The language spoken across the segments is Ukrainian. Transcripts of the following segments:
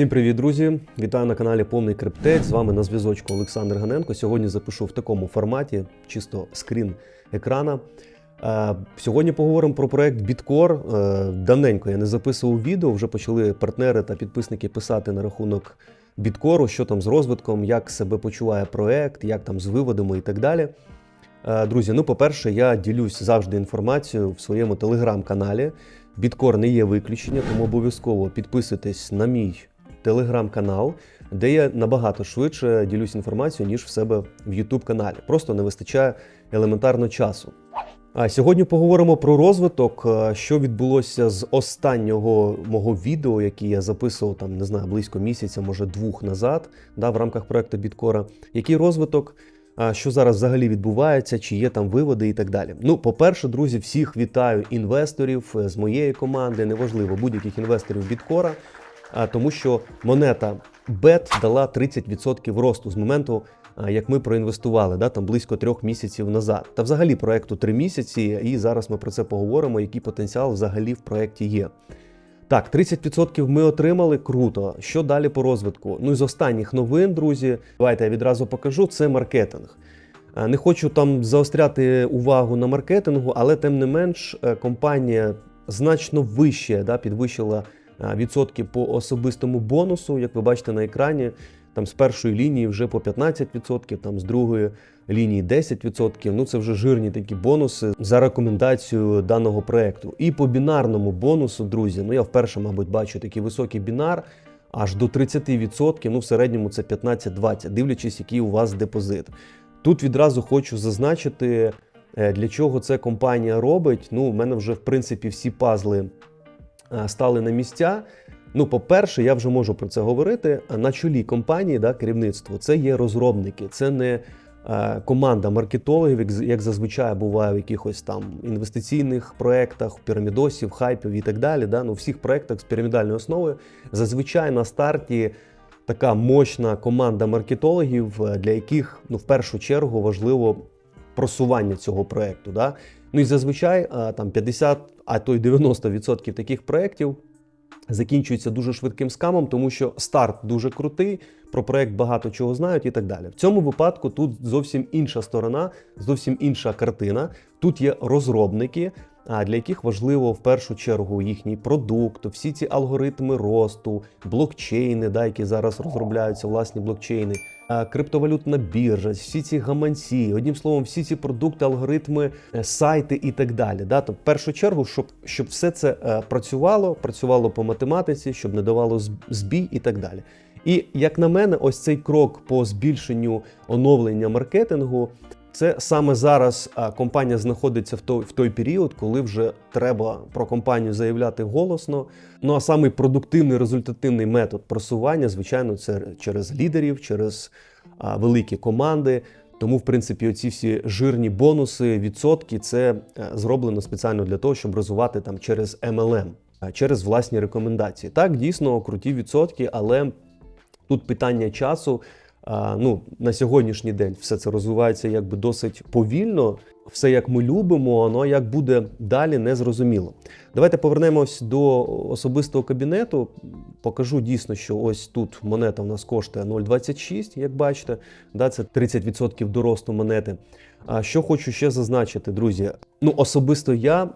Всім привіт, друзі! Вітаю на каналі Повний Криптець. З вами на зв'язочку Олександр Ганенко. Сьогодні запишу в такому форматі, чисто скрін екрана. Е, Сьогодні поговоримо про проект Біткор. Е, Давненько я не записував відео. Вже почали партнери та підписники писати на рахунок Біткору, що там з розвитком, як себе почуває проект, як там з виводами і так далі. Е, Друзі, ну по-перше, я ділюсь завжди інформацією в своєму телеграм-каналі. Біткор не є виключення, тому обов'язково підписуйтесь на мій телеграм-канал, де я набагато швидше ділюсь інформацією, ніж в себе в YouTube каналі. Просто не вистачає елементарно часу. А сьогодні поговоримо про розвиток, е, що відбулося з останнього мого відео, яке я записував там, не знаю, близько місяця, може двох назад, да, в рамках проекту Біткора. Який розвиток, що зараз взагалі відбувається, чи є там виводи і так далі. Ну, по-перше, друзі, всіх вітаю інвесторів е, з моєї команди, неважливо, будь-яких інвесторів Біткора, тому що монета BET дала 30% росту з моменту, як ми проінвестували, да, там близько трьох місяців назад. Та взагалі проекту три місяці, і зараз ми про це поговоримо, який потенціал взагалі в проєкті є. Так, 30% ми отримали круто. Що далі по розвитку? Ну і з останніх новин, друзі, давайте я відразу покажу. Це маркетинг. Не хочу там заостряти увагу на маркетингу, але тим не менш е, компанія значно вище да, підвищила відсотки по особистому бонусу, як ви бачите на екрані. Там з першої лінії вже по 15%, там з другої лінії 10%. Ну це вже жирні такі бонуси за рекомендацією даного проекту. І по бінарному бонусу, друзі, ну я вперше, мабуть, бачу такий високий бінар. Аж до 30%, ну в середньому це 15-20, дивлячись, який у вас депозит. Тут відразу хочу зазначити, е, для чого це компанія робить. Ну, у мене вже в принципі всі пазли е, стали на місця. Ну, по-перше, я вже можу про це говорити. На чолі компанії, да, керівництво, це є розробники, це не е, команда маркетологів, як, зазвичай буває в якихось там інвестиційних проєктах, пірамідосів, хайпів і так далі. Да? Ну, всіх проєктах з пірамідальною основою зазвичай на старті така мощна команда маркетологів, е, для яких ну, в першу чергу важливо просування цього проєкту. Да? Ну і зазвичай е, там 50, а то й 90% таких проєктів закінчується дуже швидким скамом, тому що старт дуже крутий, про проєкт багато чого знають і так далі. В цьому випадку тут зовсім інша сторона, зовсім інша картина. Тут є розробники. А для яких важливо в першу чергу їхній продукт, всі ці алгоритми росту, блокчейни, да, які зараз розробляються, власні блокчейни, криптовалютна біржа, всі ці гаманці, одним словом, всі ці продукти, алгоритми, е, сайти і так далі. Да? Тобто, в першу чергу, щоб, щоб все це е, працювало, працювало по математиці, щоб не давало зб- збій і так далі. І як на мене, ось цей крок по збільшенню оновлення маркетингу. Це саме зараз компанія знаходиться в той, в той період, коли вже треба про компанію заявляти голосно. Ну а самий продуктивний результативний метод просування, звичайно, це через лідерів, через а, великі команди. Тому, в принципі, оці всі жирні бонуси, відсотки це е, зроблено спеціально для того, щоб розвивати там через MLM, через власні рекомендації. Так, дійсно круті відсотки, але тут питання часу. Ну, на сьогоднішній день все це розвивається якби досить повільно. Все як ми любимо, воно як буде далі, не зрозуміло. Давайте повернемось до особистого кабінету. Покажу дійсно, що ось тут монета у нас коштує 0,26, як бачите. Да, це 30% до росту монети. А що хочу ще зазначити, друзі. Ну, особисто я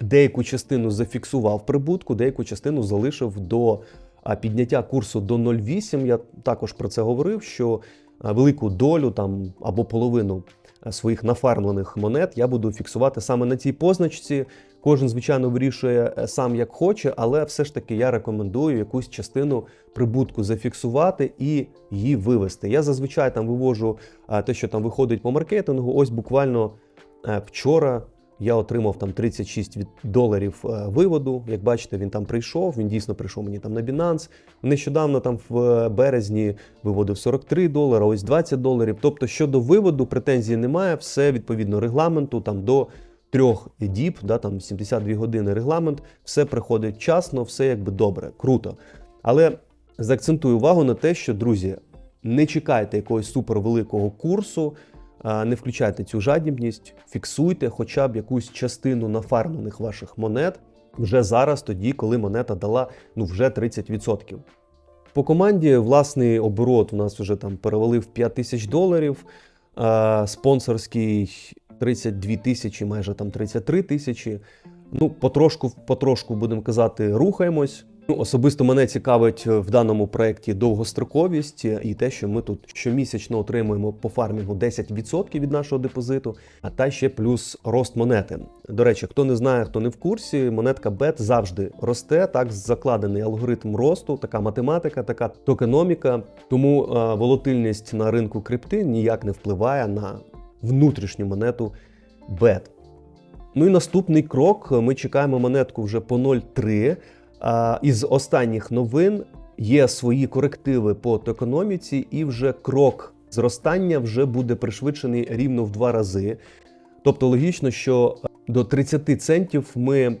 деяку частину зафіксував прибутку, деяку частину залишив до а підняття курсу до 0,8, я також про це говорив, що велику долю там або половину своїх нафармлених монет я буду фіксувати саме на цій позначці. Кожен, звичайно, вирішує е, сам як хоче, але все ж таки я рекомендую якусь частину прибутку зафіксувати і її вивести. Я зазвичай там вивожу те, що там виходить по маркетингу. Ось буквально е, вчора я отримав там 36 від доларів е, виводу. Як бачите, він там прийшов. Він дійсно прийшов мені там на Binance. Нещодавно там в е, березні виводив 43 долара, ось 20 доларів. Тобто щодо виводу претензій немає. Все відповідно регламенту там до трьох діб, да, там 72 години регламент. Все приходить вчасно, все якби добре, круто. Але заакцентую увагу на те, що друзі, не чекайте якогось супервеликого курсу. Не включайте цю жадібність, фіксуйте хоча б якусь частину нафармлених ваших монет вже зараз, тоді, коли монета дала ну вже 30%. По команді власний оборот у нас вже там перевалив 5 тисяч доларів. Спонсорський 32 тисячі, майже там 33 тисячі. Ну, потрошку, потрошку будемо казати, рухаємось. Ну, особисто мене цікавить в даному проєкті довгостроковість і те, що ми тут щомісячно отримуємо по фармінгу 10% від нашого депозиту, а та ще плюс рост монети. До речі, хто не знає, хто не в курсі, монетка BET завжди росте. Так закладений алгоритм росту, така математика, така токеноміка. Тому е, волатильність на ринку крипти ніяк не впливає на внутрішню монету BET. Ну і наступний крок. Ми чекаємо монетку вже по 0,3. А, Із останніх новин є свої корективи по токеноміці, і вже крок зростання вже буде пришвидшений рівно в два рази. Тобто логічно, що до 30 центів ми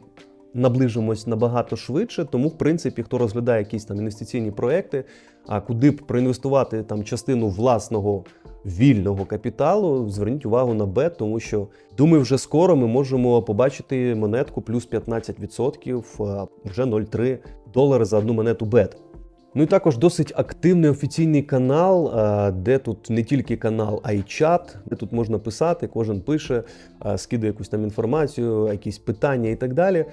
наближимось набагато швидше. Тому, в принципі, хто розглядає якісь там інвестиційні проекти, а куди б проінвестувати там частину власного вільного капіталу, зверніть увагу на бет, тому що думаю, вже скоро ми можемо побачити монетку плюс 15%, вже 0,3 долари за одну монету BET. Ну і також досить активний офіційний канал, де тут не тільки канал, а й чат, де тут можна писати, кожен пише, а, скидає якусь там інформацію, якісь питання і так далі.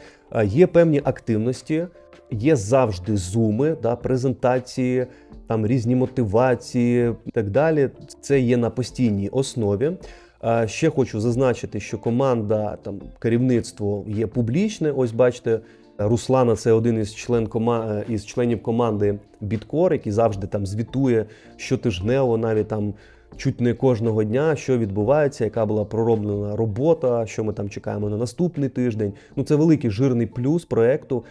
Є певні активності, є завжди зуми, да, презентації, там різні мотивації і так далі. Це є на постійній основі. Ще хочу зазначити, що команда, там керівництво є публічне. Ось бачите, Руслана це один із член кома... із членів команди Біткор, який завжди там звітує щотижнево, навіть там чуть не кожного дня, що відбувається, яка була пророблена робота, що ми там чекаємо на наступний тиждень. Ну це великий жирний плюс проекту,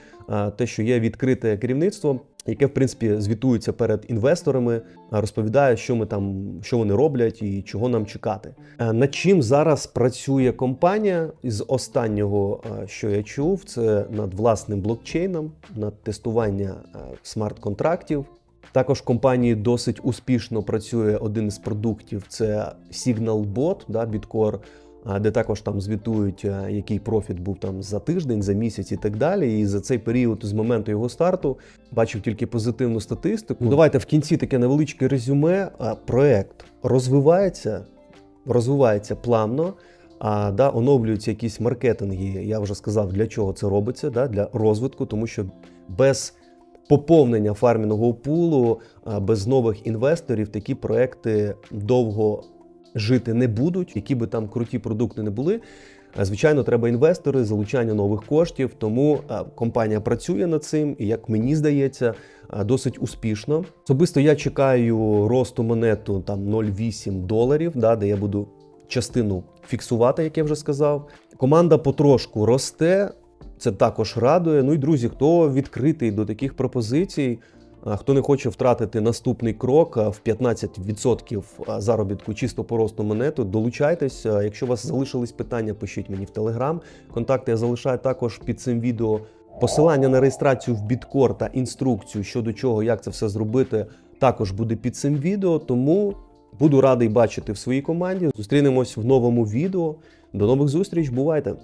те, що є відкрите керівництво. Яке в принципі звітується перед інвесторами, розповідає, що ми там, що вони роблять і чого нам чекати. Е, Над чим зараз працює компанія з останнього, е, що я чув, це над власним блокчейном, над тестування е, смарт-контрактів. Також в компанії досить успішно працює один із продуктів: це SignalBot, да, Bitcore, де також там звітують, який профіт був там за тиждень, за місяць і так далі. І за цей період, з моменту його старту, бачив тільки позитивну статистику. Ну, давайте в кінці таке невеличке резюме. Проект розвивається, розвивається плавно. А да, оновлюються якісь маркетинги. Я вже сказав, для чого це робиться, да, для розвитку, тому що без поповнення фармінгового пулу, без нових інвесторів такі проекти довго жити не будуть, які би там круті продукти не були. Звичайно, треба інвестори, залучання нових коштів. Тому компанія працює над цим, і як мені здається, досить успішно. Особисто я чекаю росту монету там 0,8 доларів, да, де я буду частину фіксувати, як я вже сказав. Команда потрошку росте. Це також радує. Ну і друзі, хто відкритий до таких пропозицій, хто не хоче втратити наступний крок в 15% заробітку чисто по росту монету, долучайтесь. Якщо у вас залишились питання, пишіть мені в Телеграм. Контакти я залишаю також під цим відео. Посилання на реєстрацію в Біткор та інструкцію щодо чого, як це все зробити, також буде під цим відео. Тому буду радий бачити в своїй команді. Зустрінемось в новому відео. До нових зустріч, бувайте!